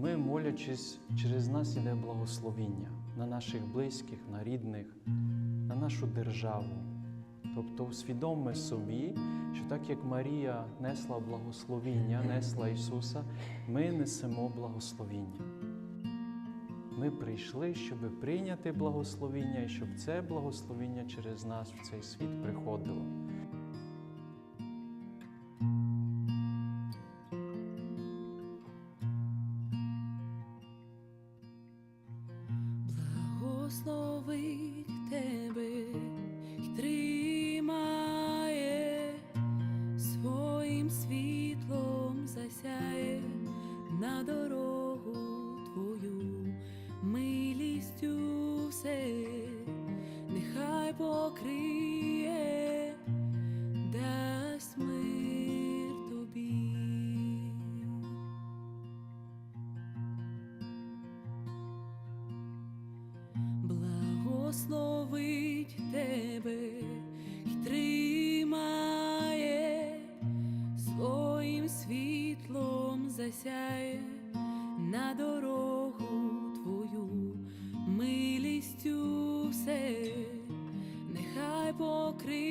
Ми, молячись, через нас іде благословіння на наших близьких, на рідних, на нашу державу. Тобто усвідомимо собі, що так як Марія несла благословіння, несла Ісуса, ми несемо благословіння. Ми прийшли, щоб прийняти благословіння і щоб це благословіння через нас в цей світ приходило. Благословить тебе й тримає, своїм світлом засяє на дорогу твою, милістю все, нехай покриє,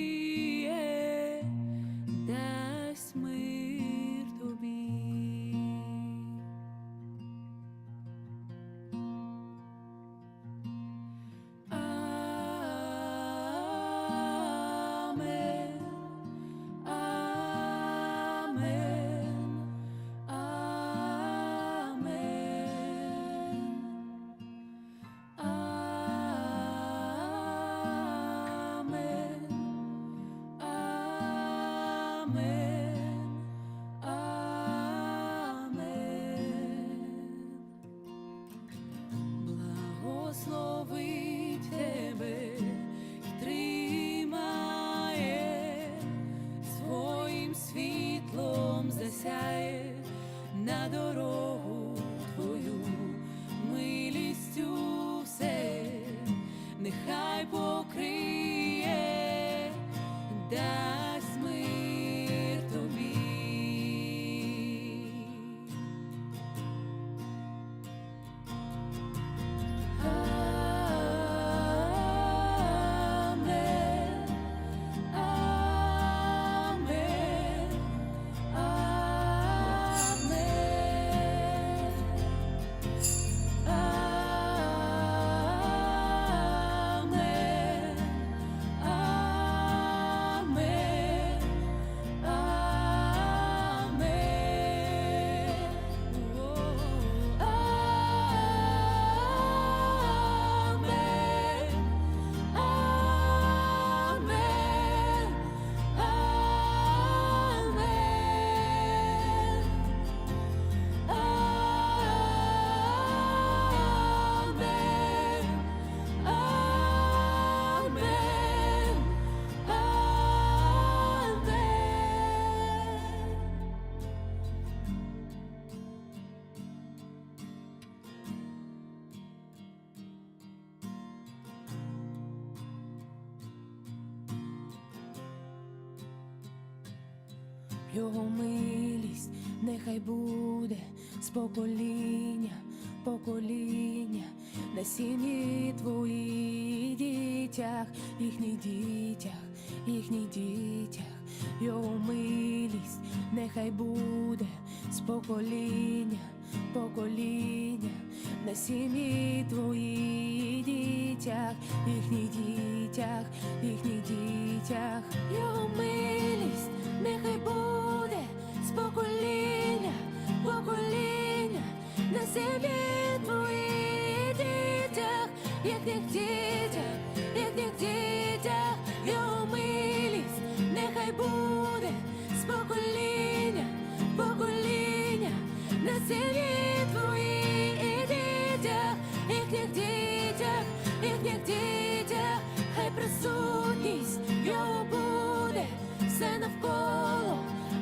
down. Його милість нехай буде з покоління, покоління. На сім'ї твої дітях, їхніх дітях, їхніх дітях, його милість нехай буде з покоління, покоління. На сім'ї твої дітях, їхніх дітях, їхніх дітях, його милість їхніх дітях, їхніх дітях, його милість нехай буде з покоління, покоління на сім'ї твої дітях, їхніх дітях, їхніх дітях, хай присутність його буде. Все навколо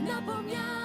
наповняє.